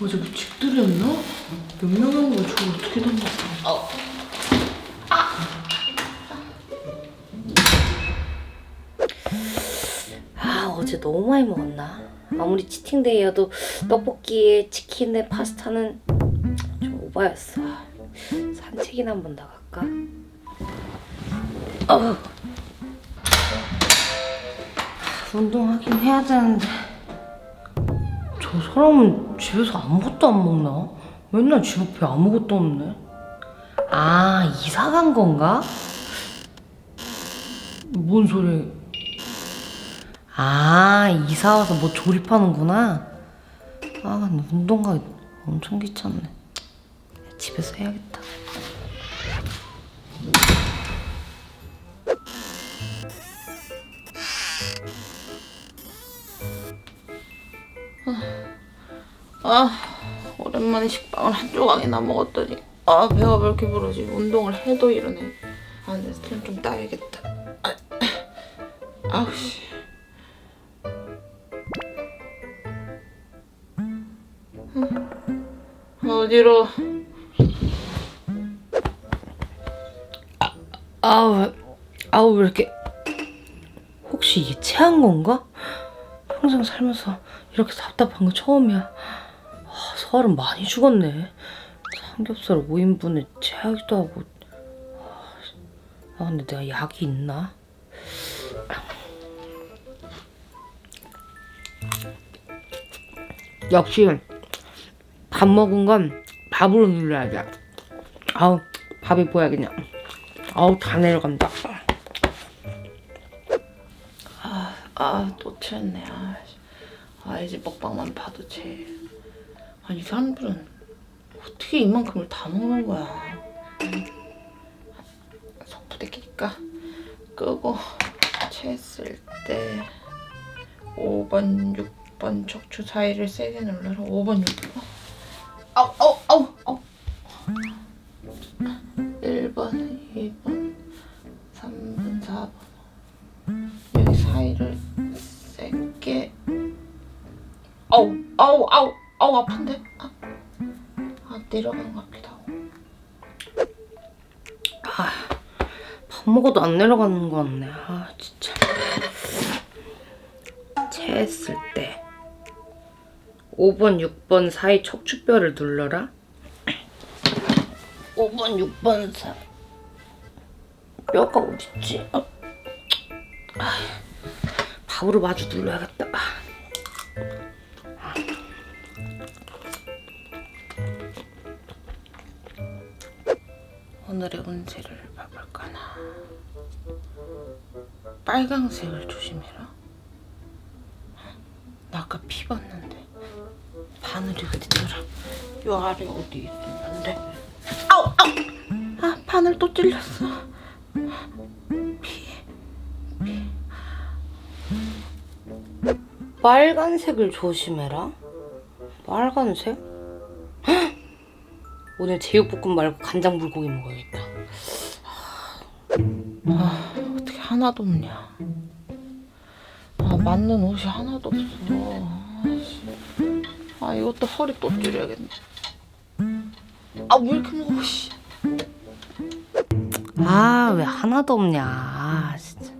어제 뭐 집들이었나? 몇 명인 거야? 저걸 어떻게 던졌어? 아 어제 너무 많이 먹었나? 아무리 치팅데이여도 떡볶이에 치킨에 파스타는 좀 오바였어. 산책이나 한번 나갈까? 어. 운동하긴 해야 되는데 저 사람은 집에서 아무것도 안 먹나? 맨날 집 앞에 아무것도 없네. 아 이사 간 건가? 뭔 소리? 아 이사 와서 뭐 조립하는구나. 아 운동 가기 엄청 귀찮네. 집에서 해야겠다. 아 오랜만에 식빵을 한 조각이나 먹었더니 아 배가 왜 이렇게 부르지 운동을 해도 이러네 아 근데 스트레스 좀 따야겠다 아, 아우 씨 음. 어디로 아우 아우 왜 이렇게 혹시 이게 체한 건가? 평생 살면서 이렇게 답답한 거 처음이야. 아, 살은 많이 죽었네. 삼겹살 5인분에 체하기도 하고. 아 근데 내가 약이 있나? 역시 밥 먹은 건 밥으로 눌러야 돼. 아우 밥이 뭐야 그냥. 아우 다 내려간다. 아또 취했네 아, 씨. 아 이제 먹방만 봐도 취해 아이 사람들은 어떻게 이만큼을 다 먹는 거야? 속부대끼니까 끄고 체했을 때 5번 6번 척추 사이를 세게 눌러라. 5번 6번? 아우 아우 아우 아우. 1번 2번 3번 4번. 여기 사이를 세게. 아우 아우 아우 아우 아픈데 아, 아 내려가는 것 같기도 하고 밥 먹어도 안 내려가는 거 같네. 아 진짜. 체했을 때 5번 6번 사이 척추뼈를 눌러라. 5번 6번 사이 뼈가 어딨지? 어. 아, 밥으로 마주 눌러야겠다. 오늘의 운세를 봐볼까나. 빨강색을 조심해라. 나 아까 피 봤는데. 바늘이 어디더라? 요 아래 어디 있었는데? 아우 아우! 아 바늘 또 찔렸어. 빨간색을 조심해라. 빨간색? 헉! 오늘 제육볶음 말고 간장 불고기 먹어야겠다. 아 어떻게 하나도 없냐 아 맞는 옷이 하나도 없어 아씨. 아 이것도 허리 또 찌려야겠네 아 왜 이렇게 무거워 씨 아, 왜 하나도 없냐. 아, 진짜.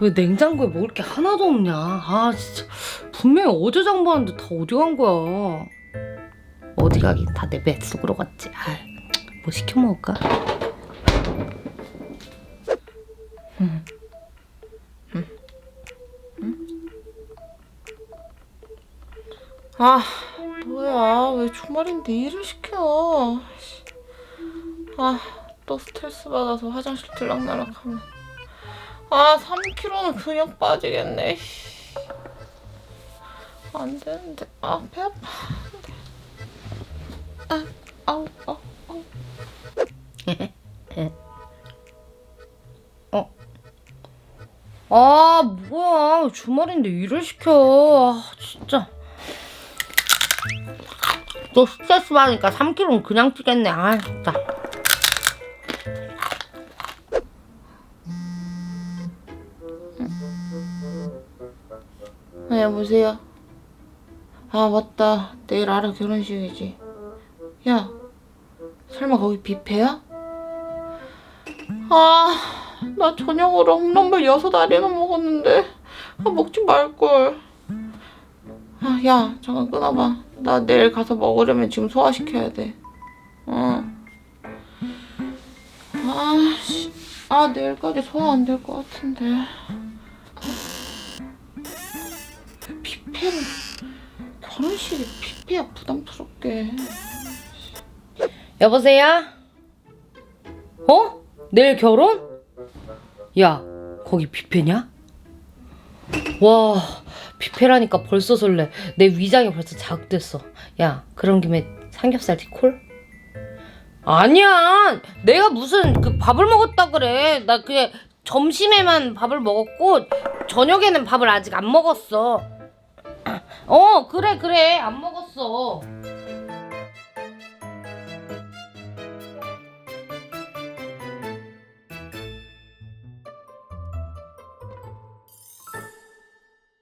왜 냉장고에 먹을 게 하나도 없냐. 아, 진짜. 분명히 어제 장보았는데 다 어디 간 거야. 어디 가긴 다내 뱃속으로 갔지. 아, 뭐 시켜 먹을까? 아 뭐야. 왜 주말인데 일을 시켜? 아 또 스트레스 받아서 화장실 들락날락 하면. 아 3kg는 그냥 빠지겠네. 씨. 안 되는데. 아 배 아파 아, 어, 어. 어. 아, 뭐야. 주말인데 일을 시켜. 아, 진짜. 너 스트레스 받으니까 3kg는 그냥 찌겠네. 아, 진짜. 음. 음. 아, 여보세요? 아, 맞다. 내일 알아 결혼식이지. 야, 설마 거기 뷔페야? 아, 나 저녁으로 홈런볼 여섯 알이나 먹었는데. 아, 먹지 말걸. 아, 야, 잠깐 끊어봐. 나 내일 가서 먹으려면 지금 소화시켜야 돼. 어. 아, 씨. 아, 내일까지 소화 안 될 것 같은데. 뷔페는 결혼식이 뷔페야 부담스럽게. 여보세요? 어? 내일 결혼? 야, 거기 뷔페냐? 와, 뷔페라니까 벌써 설레. 내 위장이 벌써 자극됐어. 야, 그런 김에 삼겹살 디콜? 아니야, 내가 무슨 그 밥을 먹었다 그래. 나 그게 점심에만 밥을 먹었고 저녁에는 밥을 아직 안 먹었어. 어, 그래, 그래, 안 먹었어.